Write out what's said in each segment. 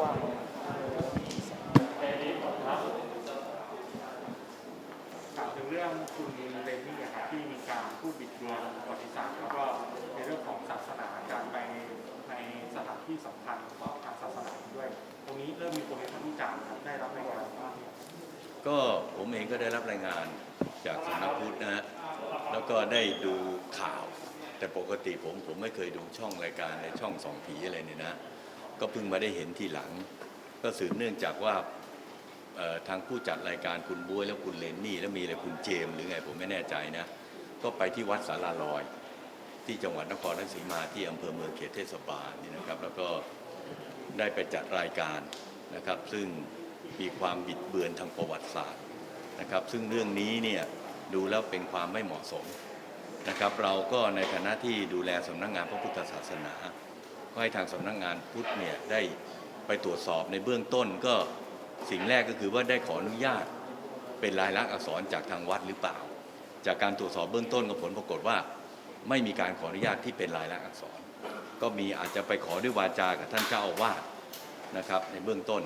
กว้างถามถึงเรื่องคุณเรนนี่อะครับที่มีการพูดบิดเบือนประวัติศาสตร์แล้วก็ในเรื่องของศาสนาการไปในสถานที่สำคัญทางศาสนาด้วย ตรงนี้เริ่มมีคนวิพากษ์วิจารณ์ครับได้รับรายงานว่าก็ผมเองก็ได้รับรายงานจากสำนักพุทธนะฮะแล้วก็ได้ดูข่าว แต่ปกติผมผมไม่เคยดูช่องรายการในช่องสองผีอะไรเนี่ยนะ ก็เพิ่งมาได้เห็นทีหลัง ก็สืบเนื่องจากว่าทางผู้จัดรายการคุณบุ้ยแล้วคุณเลนนี่ แล้วมีอะไรคุณเจมหรือไงผมไม่แน่ใจนะ ก็ไปที่วัดสาราลอย ที่จังหวัดนครราชสีมาที่อำเภอเมืองเขตเทศบาลนี่นะครับ แล้วก็ได้ไปจัดรายการนะครับ ซึ่งมีความบิดเบือนทางประวัติศาสตร์นะครับ ซึ่งเรื่องนี้เนี่ยดูแล้วเป็นความไม่เหมาะสมนะครับ เราก็ในฐานะที่ดูแลสำนักงานพระพุทธศาสนา ก็ให้ทางสำนักงานพุทธเนี่ยได้ไปตรวจสอบในเบื้องต้นก็สิ่งแรกก็คือว่าได้ขออนุญาตเป็นลายลักษณ์อักษรจากทางวัดหรือเปล่า จากการตรวจสอบเบื้องต้นก็ผลปรากฏว่า ไม่มีการขออนุญาตที่เป็นลายลักษณ์อักษร ก็มีอาจจะไปขอด้วยวาจากับท่านเจ้าอาวาสนะครับในเบื้องต้น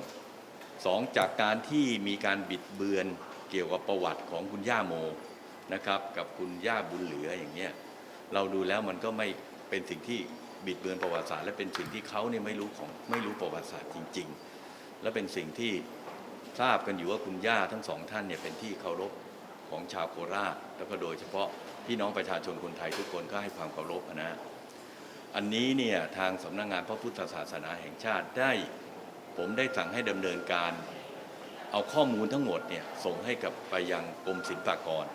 สองจากการที่มีการบิดเบือนเกี่ยวกับประวัติของคุณย่าโมนะครับกับคุณย่าบุญเหลืออย่างเงี้ยเราดูแล้วมันก็ไม่เป็นสิ่งที่ บิดเบือนประวัติศาสตร์และเป็นสิ่งที่เขาเนี่ยไม่รู้ของไม่รู้ประวัติศาสตร์จริง ๆ และเป็นสิ่งที่ทราบกันอยู่ว่าคุณย่าทั้งสองท่านเนี่ยเป็นที่เคารพของชาวโคราชแล้วก็โดยเฉพาะพี่น้องประชาชนคนไทยทุกคนก็ให้ความเคารพนะอันนี้เนี่ยทางสำนักงานพระพุทธศาสนาแห่งชาติได้ผมได้สั่งให้ดำเนินการเอาข้อมูลทั้งหมดเนี่ยส่งให้กับไปยังกรมศิลปากร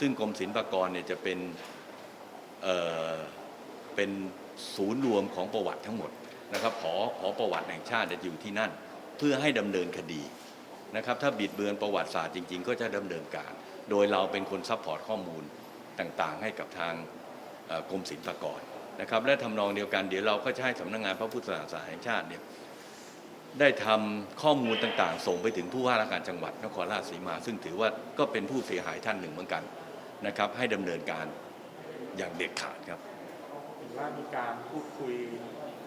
ซึ่งกรมศิลปากรเนี่ยจะเป็นเเป็น ศูนย์รวมของประวัติทั้งหมดนะครับหอหอประวัติแห่งชาติจะอยู่ที่นั่น เพื่อให้ดำเนินคดีนะครับถ้าบิดเบือนประวัติศาสตร์จริง ๆ ก็จะดำเนินการ โดยเราเป็นคนซัพพอร์ตข้อมูลต่างๆ ให้กับทางกรมศิลปากรนะครับและทำนองเดียวกันเดี๋ยวเราก็จะให้สำนักงานพระพุทธศาสนาแห่งชาติเนี่ยได้ทำข้อมูลต่างๆ ส่งไปถึงผู้ว่าราชการจังหวัดนครราชสีมา ซึ่งถือว่าก็เป็นผู้เสียหายท่านหนึ่งเหมือนกันนะครับให้ดำเนินการอย่างเด็ดขาดครับ ว่ามีการพูดคุย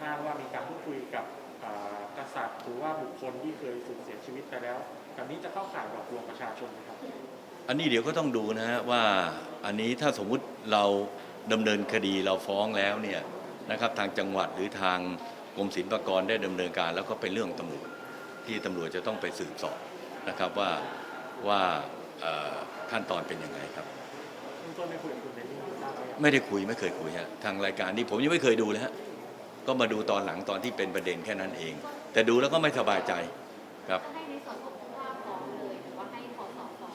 อ้างว่ามีการพูดคุยกับอ่ากษัตริย์หรือว่าบุคคลที่เคยสูญเสียชีวิตไปแล้วแบบนี้จะเข้าข่ายหลอกลวงประชาชนไหมครับ อันนี้เดี๋ยวก็ต้องดูนะฮะว่าอันนี้ถ้าสมมุติเราดำเนินคดีเราฟ้องแล้วเนี่ยนะครับทางจังหวัดหรือทางกรมศิลปากรได้ดำเนินการ แล้วก็เป็นเรื่องของตำรวจที่ตำรวจจะต้องไปสืบสอบนะครับว่าว่าเอ่อขั้นตอนเป็นยังไงครับเบื้องต้นได้คุยกับคุณเรนนี่ทราบ ไหมครับไม่ได้คุยไม่เคยคุยฮะทางรายการนี้ผมยังไม่เคยดูเลยฮะก็มาดูตอนหลังตอนที่เป็นประเด็นแค่นั้นเอง แต่ดูแล้วก็ไม่สบายใจครับให้ในส่วนของผู้ว่าฟ้องเลยหรือว่าให้พอสอฟ้อง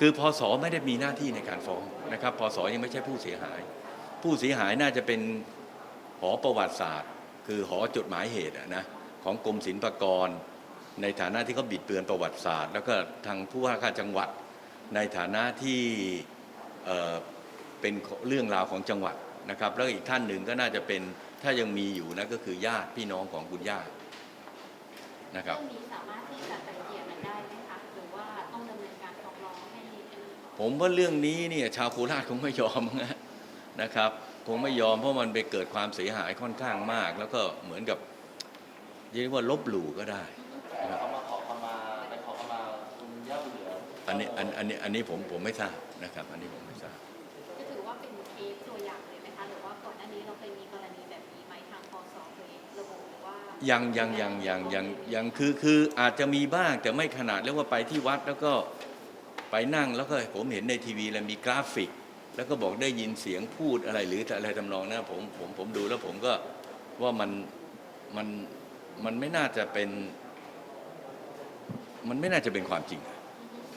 คือพศไม่ได้มีหน้าที่ในการฟ้องนะครับพศยังไม่ใช่ผู้เสียหาย ผู้เสียหายน่าจะเป็นหอประวัติศาสตร์ คือหอจดหมายเหตุอะนะของกรมศิลปากร ในฐานะที่เขาบิดเบือนประวัติศาสตร์ แล้วก็ทางผู้ว่าราชการจังหวัด ในฐานะที่ เอ่อเป็นเรื่องราวของจังหวัดนะครับ แล้วอีกท่านหนึ่งก็น่าจะเป็นถ้ายังมีอยู่นะก็คือญาติพี่น้องของคุณย่านะครับเรื่องนี้สามารถที่จะไกลเกลี่ยกันได้ไหมคะหรือว่าต้องดำเนินการฟ้องร้องให้ผมว่าเรื่องนี้เนี่ยชาวโคราชคงไม่ยอมนะนะครับคงไม่ยอมเพราะมันไปเกิดความเสียหายค่อนข้างมาก แล้วก็เหมือนกับเรียกว่าลบหลู่ก็ได้นะครับเขามาขอขมาไปขอขมาคุณย่าบุญเหลืออันนี้อันอันนี้อันนี้ผมผมไม่ทราบนะครับ อันนี้ผมไม่ทราบจะถือว่า เป็นเคสตัวอย่างเลยไหมคะหรือว่าก่อนหน้านี้เราเคยมีกรณีแบบนี้ไหมทางพสเคยระบุว่ายังยังยังยังยังยังคือคืออาจจะมีบ้างแต่ไม่ขนาดเรียกว่าไปที่วัดแล้วก็ไปนั่งแล้วก็ผมเห็นในทีวีแล้วมีกราฟิก แล้วก็บอกได้ยินเสียงพูดอะไรหรืออะไรทำนองนั้นผมผมผมดูแล้วผมก็ว่ามันมันมันไม่น่าจะเป็น มันไม่น่าจะเป็นความจริง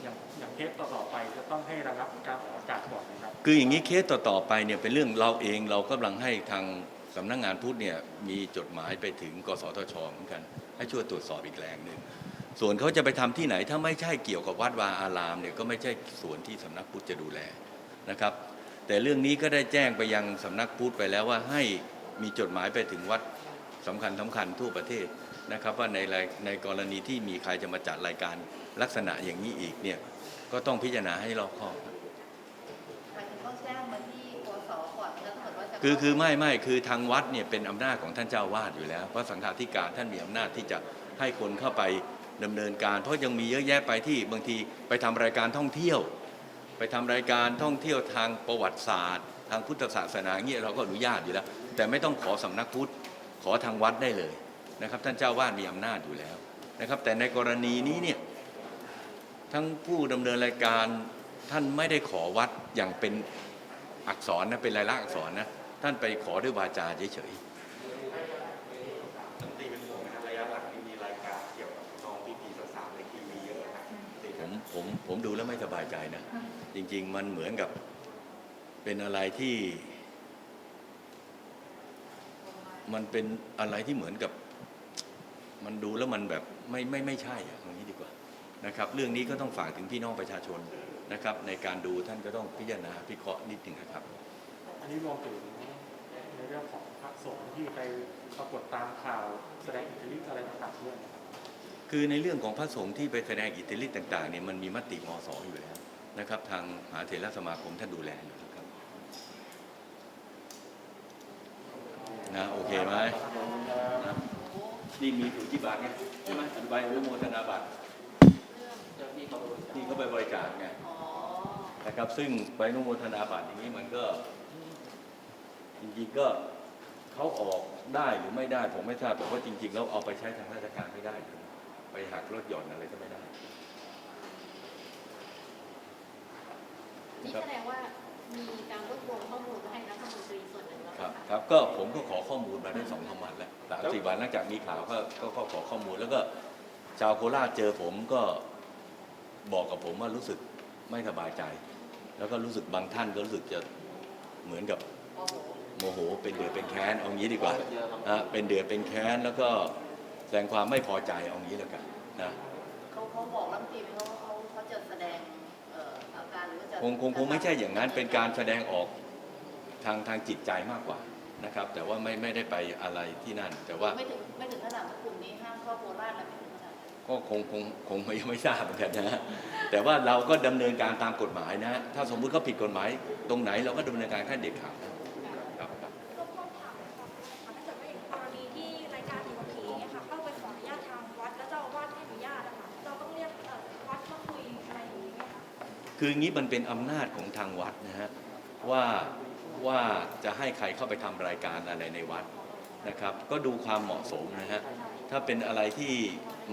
อย่างอย่างเคสต่อๆไปจะต้องให้ระงับการออกอากาศก่อนนะครับ คืออย่างนี้เคสต่อๆไปเนี่ยเป็นเรื่องเราเองเรากำลังให้ทางสำนักงานพุทธเนี่ยมีจดหมายไปถึงกสทชเหมือนกัน ให้ช่วยตรวจสอบอีกแรงหนึ่งส่วนเขาจะไปทำที่ไหนถ้าไม่ใช่เกี่ยวกับวัดวาอารามเนี่ยก็ไม่ใช่ส่วนที่สำนักพุทธจะดูแลนะครับ แต่เรื่องนี้ก็ได้แจ้งไปยังสำนักพุทธไปแล้วว่าให้มีจดหมายไปถึงวัดสำคัญสำคัญทั่วประเทศ นะครับว่าในรายในกรณีที่มีใครจะมาจัดรายการลักษณะอย่างนี้อีกเนี่ยก็ต้องพิจารณาให้รอบคอบหมายถึงต้องแจ้งมาที่พสก่อนแล้วถ้าเกิดว่าจะคือคือไม่ไม่คือทางวัดเนี่ยเป็นอำนาจของท่านเจ้าวาดอยู่แล้ว เพราะสังฆาธิการท่านมีอำนาจที่จะให้คนเข้าไปดำเนินการ เพราะยังมีเยอะแยะไปที่บางทีไปทำรายการท่องเที่ยว ไปทำรายการท่องเที่ยวทางประวัติศาสตร์ ทางพุทธศาสนาเงี้ยเราก็อนุญาตอยู่แล้ว แต่ไม่ต้องขอสำนักพุทธขอทางวัดได้เลย นะครับท่านเจ้าวาดมีอำนาจอยู่แล้วนะครับแต่ในกรณีนี้เนี่ยทั้งผู้ดำเนินรายการท่านไม่ได้ขอวัดอย่างเป็นอักษรนะเป็นลายลักษณ์อักษรนะท่านไปขอด้วยวาจาเฉยๆตีเป็นห่วงนะครับระยะหลังนี้มีรายการเกี่ยวกับน้องพีพีสาวๆในทีวีเยอะนะครับตีผมผมผมดูแล้วไม่สบายใจนะ จริง ๆ มันเหมือนกับเป็นอะไรที่ มันเป็นอะไรที่เหมือนกับ มันดูแล้วมันแบบไม่ไม่ไม่ใช่อะตรงนี้ดีกว่านะครับ เรื่องนี้ก็ต้องฝากถึงพี่น้องประชาชนนะครับ ในการดูท่านก็ต้องพิจารณาพิเคราะห์นิดหนึ่งนะครับ อันนี้รวมถึงในเรื่องของพระสงฆ์ที่ไปปรากฏตามข่าวแสดงอิทธิฤทธิ์อะไรต่างๆด้วยนะครับคือในเรื่องของพระสงฆ์ที่ไปแสดงอิทธิฤทธิ์ต่างๆเนี่ยมันมีมติมสอยู่แล้วนะครับ ทางมหาเถรสมาคมท่านดูแลอยู่นะครับนะโอเคไหมนะ นี่มีสุทธิบัตรไงใช่ไหมอธิบายอนุโมทนาบัตรเจ้าที่เขาบริจาคที่เขาไปบริจาคไงนะครับ ซึ่งใบอนุโมทนาบัตรอย่างนี้มันก็ จริงๆก็เขาออกได้หรือไม่ได้ ผมไม่ทราบแต่ว่าจริง ๆ แล้วเอาไปใช้ทางราชการไม่ได้ ไปหักลดหย่อนอะไรก็ไม่ได้นี่แสดงว่า มีการรวบรวมข้อมูลมาให้รัฐมนตรีส่วนหนึ่งแล้วครับนะะครับก็ผมก็ขอข้อมูลมาได้สองสามวันแล้วสามสี่วันหลังจากมีข่าวก็ก็ก็ขอข้อมูลแล้วก็ชาวโคราชเจอผมก็บอกกับผมว่ารู้สึกไม่สบายใจ แล้วก็รู้สึกบางท่านก็รู้สึกจะเหมือนกับโมโหเป็นเดือดเป็นแค้นเอางี้ดีกว่าเยอะครับนะเป็นเดือดเป็นแค้นแล้วก็แสดงความไม่พอใจเอางี้แล้วกันนะ เขาเขาบอกรัฐมนตรีไหมเขาเขาเขา คงคงคงไม่ใช่อย่างนั้นเป็นการแสดงออกทางทางจิตใจมากกว่านะครับ แต่ว่าไม่ไม่ได้ไปอะไรที่นั่น แต่ว่าไม่ถึงไม่ถึงขนาดว่ากลุ่มนี้ห้ามเข้าโคราชอะไรไม่ถึงขนาดนั้นก็คงคงคงไม่ไม่ทราบเหมือนกันนะฮะแต่ว่าเราก็ดำเนินการตามกฎหมายนะฮะถ้าสมมุติเขาผิดกฎหมายตรงไหนเราก็ดำเนินการขั้นเด็ดขาด คืออย่างนี้มันเป็นอำนาจของทางวัดนะฮะว่าว่าจะให้ใครเข้าไปทำรายการอะไรในวัดนะครับ ก็ดูความเหมาะสมนะฮะถ้าเป็นอะไรที่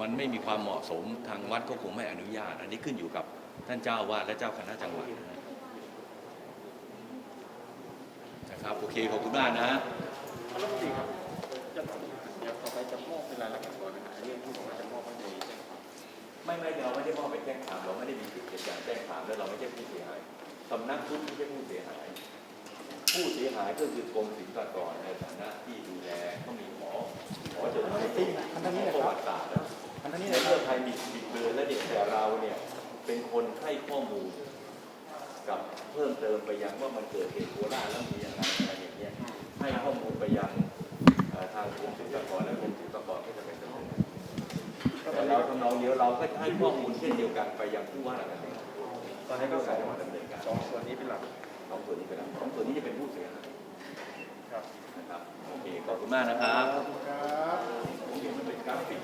มันไม่มีความเหมาะสมทางวัดก็คงไม่อนุญาต อันนี้ขึ้นอยู่กับท่านเจ้าวาสและเจ้าคณะจังหวัดนะฮะนะครับโอเคขอบคุณมากนะรัฐมนตรีครับจะต่อไปจะมอบเป็นรายลักษณ์อักษรนะครับเรื่องที่บอกว่าจะมอบให้ในแจ้งความ ไม่ไม่เราไม่ได้มอบไปแจ้งความเราไม่ได้มีสิทธิ์ในการแจ้งความแล้วเราไม่ใช่ผู้เสียหายสำนักพุทธไม่ใช่ผู้เสียหาย ผู้เสียหายก็คือกรมศิลปากรในฐานะที่ดูแลก็มีหมอหมอจดหมายที่ประวัติศาสตร์อันนี้ในเรื่องไทยมีบิดเบือนและเด็กแต่เราเนี่ยเป็นคนให้ข้อมูลกับเพิ่มเติมไปยังว่ามันเกิดเหตุโคราชแล้วมีอะไรอะไรอย่างเงี้ยให้ข้อมูลไปยังเอ่อทางกรมศิลปากร เราทำนองเดียวเราก็ให้ข้อมูลเช่นเดียวกันไปยังผู้ว่าราชการจังหวัดตอนนี้ก็ใส่มาดำเนินการสองส่วนนี้เป็นหลักสองส่วนนี้เป็นหลักสองส่วนนี้จะเป็นผู้เสียหายครับนะครับโอเคขอบคุณมากนะครับโอเคมันเป็นกราฟิก